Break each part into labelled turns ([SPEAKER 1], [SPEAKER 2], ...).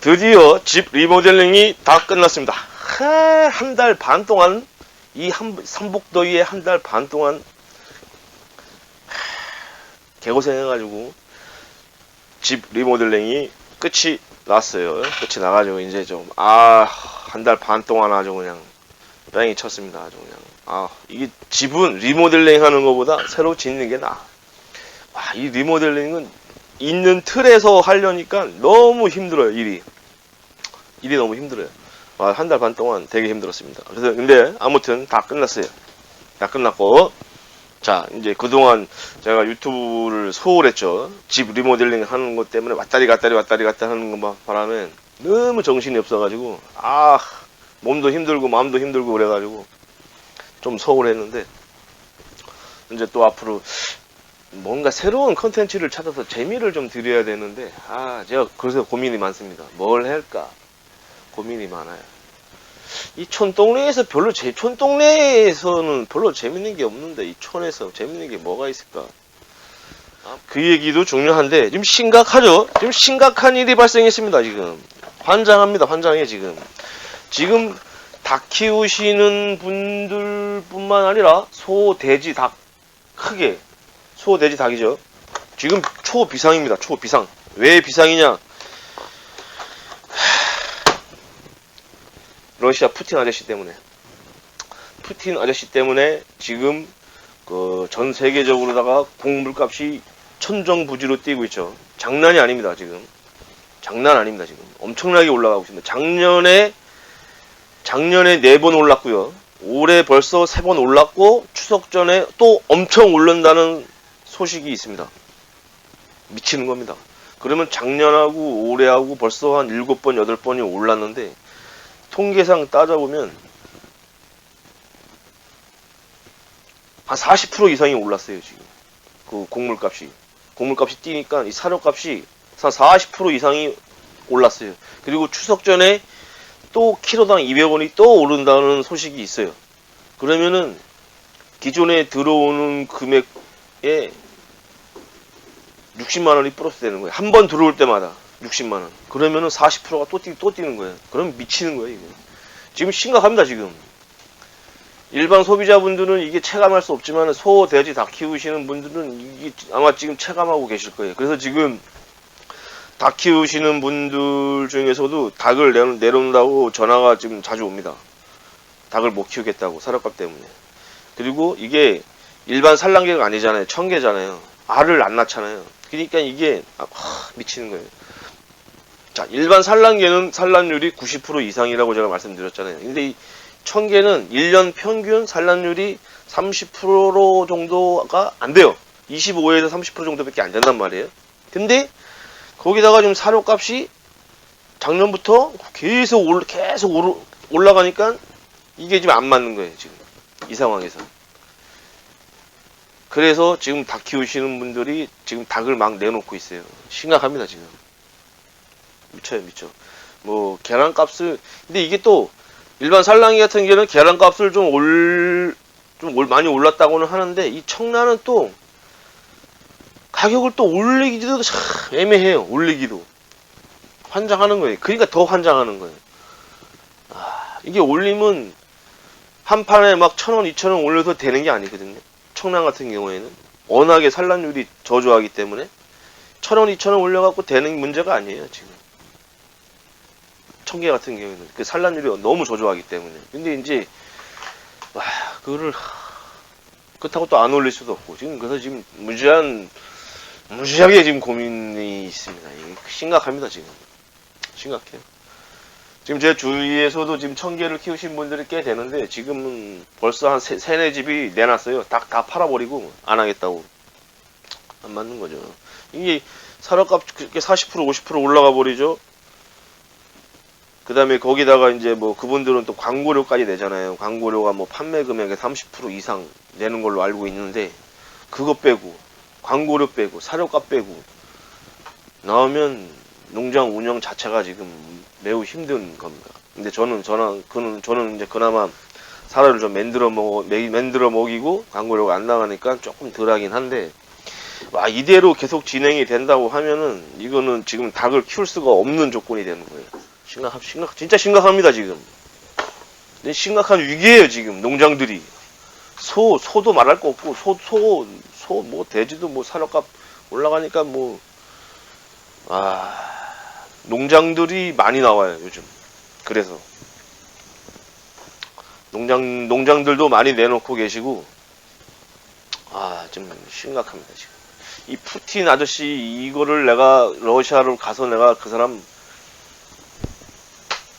[SPEAKER 1] 드디어 집 리모델링이 다 끝났습니다. 한 달 반 동안 이 한, 삼복더위에 한 달 반 동안 하, 개고생해가지고 집 리모델링이 끝이 났어요. 끝이 나가지고 이제 좀 아 한 달 반 동안 아주 그냥 뺑이 쳤습니다. 아주 그냥 아 이게 집은 리모델링 하는 것보다 새로 짓는 게 나아. 와, 이 리모델링은 있는 틀에서 하려니까 너무 힘들어요 일이. 일이 너무 힘들어요. 한 달 반 동안 되게 힘들었습니다. 그래서 근데 아무튼 다 끝났어요. 다 끝났고 자 이제 그동안 제가 유튜브를 소홀했죠. 집 리모델링 하는 것 때문에 왔다리 갔다리 왔다리 갔다리 하는 것만 바라면 너무 정신이 없어가지고 아 몸도 힘들고 마음도 힘들고 그래가지고 좀 소홀했는데 이제 또 앞으로 뭔가 새로운 컨텐츠를 찾아서 재미를 좀 드려야 되는데 아 제가 그래서 고민이 많습니다. 뭘 할까? 고민이 많아요. 이 촌동네에서 별로 제 촌동네에서는 별로 재밌는 게 없는데 이 촌에서 재밌는 게 뭐가 있을까? 아, 그 얘기도 중요한데 지금 심각하죠? 지금 심각한 일이 발생했습니다 지금. 환장합니다 환장해 지금. 지금 닭 키우시는 분들 뿐만 아니라 소 돼지 닭 크게 소, 돼지, 닭이죠. 지금 초비상입니다. 초비상. 왜 비상이냐? 러시아 푸틴 아저씨 때문에. 푸틴 아저씨 때문에 지금 그 전 세계적으로다가 곡물값이 천정부지로 뛰고 있죠. 장난이 아닙니다, 지금. 장난 아닙니다, 지금. 엄청나게 올라가고 있습니다. 작년에 작년에 네 번 올랐고요. 올해 벌써 세 번 올랐고 추석 전에 또 엄청 오른다는 소식이 있습니다. 미치는 겁니다. 그러면 작년하고 올해하고 벌써 한 7번, 8번이 올랐는데 통계상 따져보면 한 40% 이상이 올랐어요, 지금. 그 곡물값이. 곡물값이 뛰니까 이 사료값이 한 40% 이상이 올랐어요. 그리고 추석 전에 또 키로당 200원이 또 오른다는 소식이 있어요. 그러면은 기존에 들어오는 금액에 60만 원이 플러스 되는 거예요. 한 번 들어올 때마다 60만 원. 그러면은 40%가 또, 뛰, 또 뛰는 거예요. 그럼 미치는 거예요, 이게. 지금 심각합니다, 지금. 일반 소비자분들은 이게 체감할 수 없지만 소, 돼지 다 키우시는 분들은 이게 아마 지금 체감하고 계실 거예요. 그래서 지금 닭 키우시는 분들 중에서도 닭을 내놓, 내놓는다고 전화가 지금 자주 옵니다. 닭을 못 키우겠다고 사료값 때문에. 그리고 이게 일반 산란계가 아니잖아요. 청계잖아요. 알을 안 낳잖아요. 그러니까 이게 아, 하, 미치는 거예요. 자, 일반 산란계는 산란율이 90% 이상이라고 제가 말씀드렸잖아요. 근데 이 청계는 1년 평균 산란율이 30% 정도가 안 돼요. 25에서 30% 정도밖에 안 된단 말이에요. 근데 거기다가 지금 사료값이 작년부터 계속 올 계속 올라가니까 이게 지금 안 맞는 거예요, 지금. 이 상황에서. 그래서 지금 닭 키우시는 분들이 지금 닭을 막 내놓고 있어요. 심각합니다, 지금. 미쳐요, 미쳐. 뭐, 계란 값을, 근데 이게 또, 일반 살랑이 같은 경우는 계란 값을 좀 올, 좀 올, 많이 올랐다고는 하는데, 이 청라는 또, 가격을 또 올리기도 참 애매해요, 올리기도. 환장하는 거예요. 그러니까 더 환장하는 거예요. 아, 이게 올리면, 한 판에 막 천 원, 이천 원 올려서 되는 게 아니거든요. 청량 같은 경우에는 워낙에 산란율이 저조하기 때문에 천 원, 이천 원 올려갖고 되는 문제가 아니에요 지금. 청계 같은 경우에는 그 산란율이 너무 저조하기 때문에. 근데 이제 와 그거를 그렇다고 또 안 올릴 수도 없고 지금 그래서 지금 무지한 무지하게 지금 고민이 있습니다. 이게 심각합니다 지금. 심각해요. 지금 제 주위에서도 지금 청개를 키우신 분들이 꽤 되는데 지금은 벌써 한 세, 세네 집이 내놨어요. 닭다 팔아버리고 안 하겠다고. 안 맞는 거죠. 이게 사료값 그렇게 40% 50% 올라가 버리죠. 그 다음에 거기다가 이제 뭐 그분들은 또 광고료까지 내잖아요. 광고료가 뭐 판매 금액의 30% 이상 내는 걸로 알고 있는데 그거 빼고 광고료 빼고 사료값 빼고 나오면 농장 운영 자체가 지금 매우 힘든 겁니다. 근데 저는 저는 그는 저는 이제 그나마 사료를 좀 만들어 먹 만들어 먹이고 광고료가 안 나가니까 조금 덜하긴 한데 와 이대로 계속 진행이 된다고 하면은 이거는 지금 닭을 키울 수가 없는 조건이 되는 거예요. 심각 심각 진짜 심각합니다 지금. 심각한 위기예요 지금 농장들이. 소 소도 말할 거 없고 소 소 소 뭐 돼지도 뭐 사료값 올라가니까 뭐 아 농장들이 많이 나와요 요즘. 그래서 농장 농장들도 많이 내놓고 계시고 아 좀 심각합니다 지금. 이 푸틴 아저씨 이거를 내가 러시아로 가서 내가 그 사람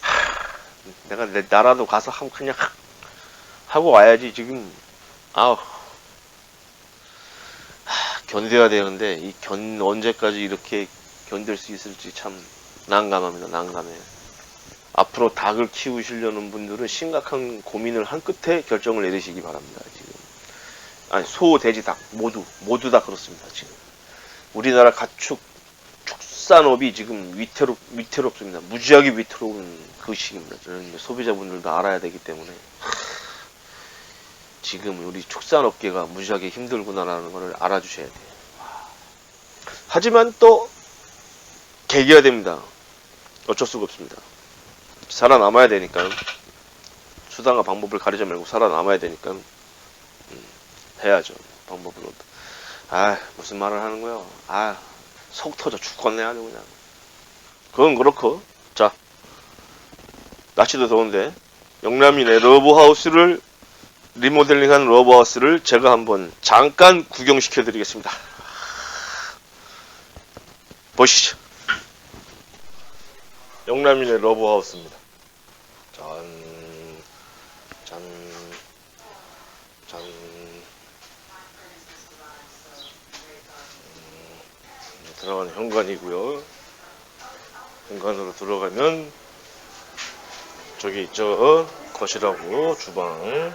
[SPEAKER 1] 하, 내가 내 나라도 가서 하고 그냥 하- 하고 와야지 지금 아우 하, 견뎌야 되는데 이 견 언제까지 이렇게 견딜 수 있을지 참 난감합니다. 난감해요. 앞으로 닭을 키우시려는 분들은 심각한 고민을 한 끝에 결정을 내리시기 바랍니다 지금. 아니 소, 돼지, 닭 모두 모두 다 그렇습니다 지금. 우리나라 가축 축산업이 지금 위태롭 위태롭습니다. 무지하게 위태로운 그 시기입니다. 저는 소비자분들도 알아야 되기 때문에. 하, 지금 우리 축산업계가 무지하게 힘들구나라는 것을 알아주셔야 돼요. 와. 하지만 또 계기가 됩니다 어쩔 수가 없습니다 살아남아야 되니까 수단과 방법을 가리지 말고 살아남아야 되니까 해야죠. 방법으로. 아, 무슨 말을 하는 거야. 아, 속 터져 죽겠네, 아주 그냥. 그건 그렇고. 자, 날씨도 더운데, 영남인의 러브하우스를, 리모델링한 러브하우스를 제가 한번 잠깐 구경시켜 드리겠습니다. 보시죠. 영남인의 러브하우스입니다. 짠, 짠, 짠. 들어가는 현관이고요. 현관으로 들어가면 저기 있죠. 거실하고 주방,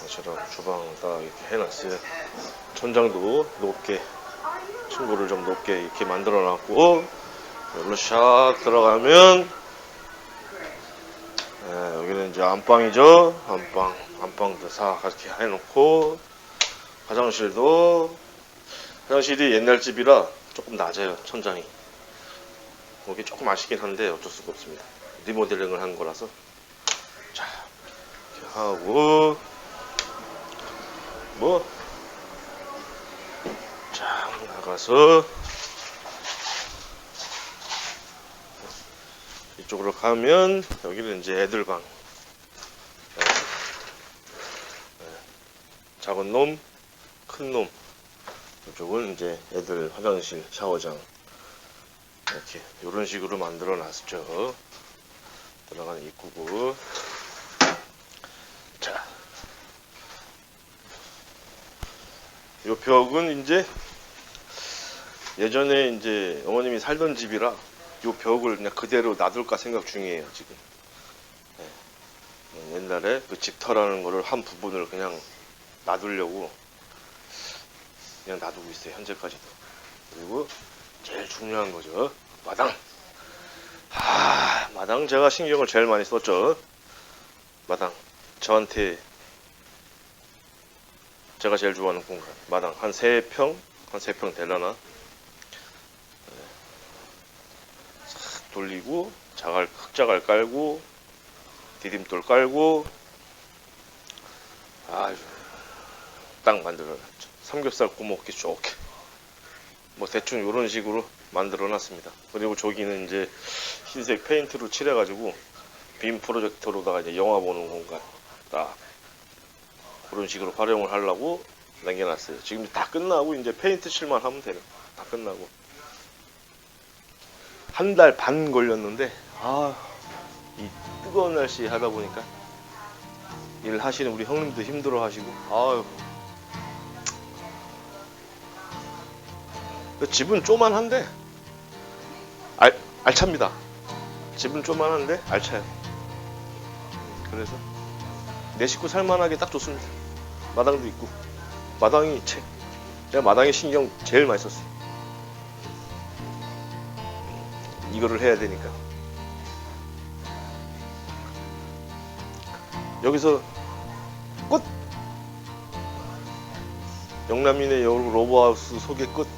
[SPEAKER 1] 거실하고 주방 다 이렇게 해놨어요. 천장도 높게 층고를 좀 높게 이렇게 만들어놨고 여기로 샥 들어가면 예, 여기는 이제 안방이죠. 안방, 안방도 싹 이렇게 해놓고 화장실도 화장실이 옛날 집이라 조금 낮아요 천장이. 거기 조금 아쉽긴 한데 어쩔 수가 없습니다. 리모델링을 한 거라서. 자 이렇게 하고 뭐 자 나가서 이쪽으로 가면 여기는 이제 애들 방 네. 네. 작은 놈 큰 놈. 이쪽은 이제 애들 화장실, 샤워장. 이렇게, 이런 식으로 만들어 놨죠. 들어가는 입구고. 자. 요 벽은 이제 예전에 이제 어머님이 살던 집이라 요 벽을 그냥 그대로 놔둘까 생각 중이에요, 지금. 네. 옛날에 그 집터라는 거를 한 부분을 그냥 놔두려고 그냥 놔두고 있어요 현재까지도. 그리고 제일 중요한 거죠. 마당. 아 마당 제가 신경을 제일 많이 썼죠. 마당. 저한테 제가 제일 좋아하는 공간. 마당. 한 3평? 한 3평 되려나 네. 싹 돌리고 자갈 흙자갈 깔고 디딤돌 깔고 아주 딱 만들어놨죠. 삼겹살 구먹기 좋게. 뭐 대충 이런 식으로 만들어 놨습니다. 그리고 저기는 이제 흰색 페인트로 칠해 가지고 빔 프로젝터로다가 이제 영화 보는 공간 딱 그런 식으로 활용을 하려고 남겨놨어요. 지금 다 끝나고 이제 페인트 칠만 하면 돼요. 다 끝나고 한 달 반 걸렸는데 아 이 뜨거운 날씨 하다 보니까 일 하시는 우리 형님도 힘들어 하시고 아유. 그 집은 쪼만한데 알, 알찹니다. 집은 쪼만한데 알차요. 그래서 내 식구 살만하게 딱 좋습니다. 마당도 있고 마당이 제, 제가 마당에 신경 제일 많이 썼어요 이거를 해야 되니까 여기서 끝 영남인의 여우 로버하우스 소개 끝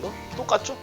[SPEAKER 1] 너? 똑같죠?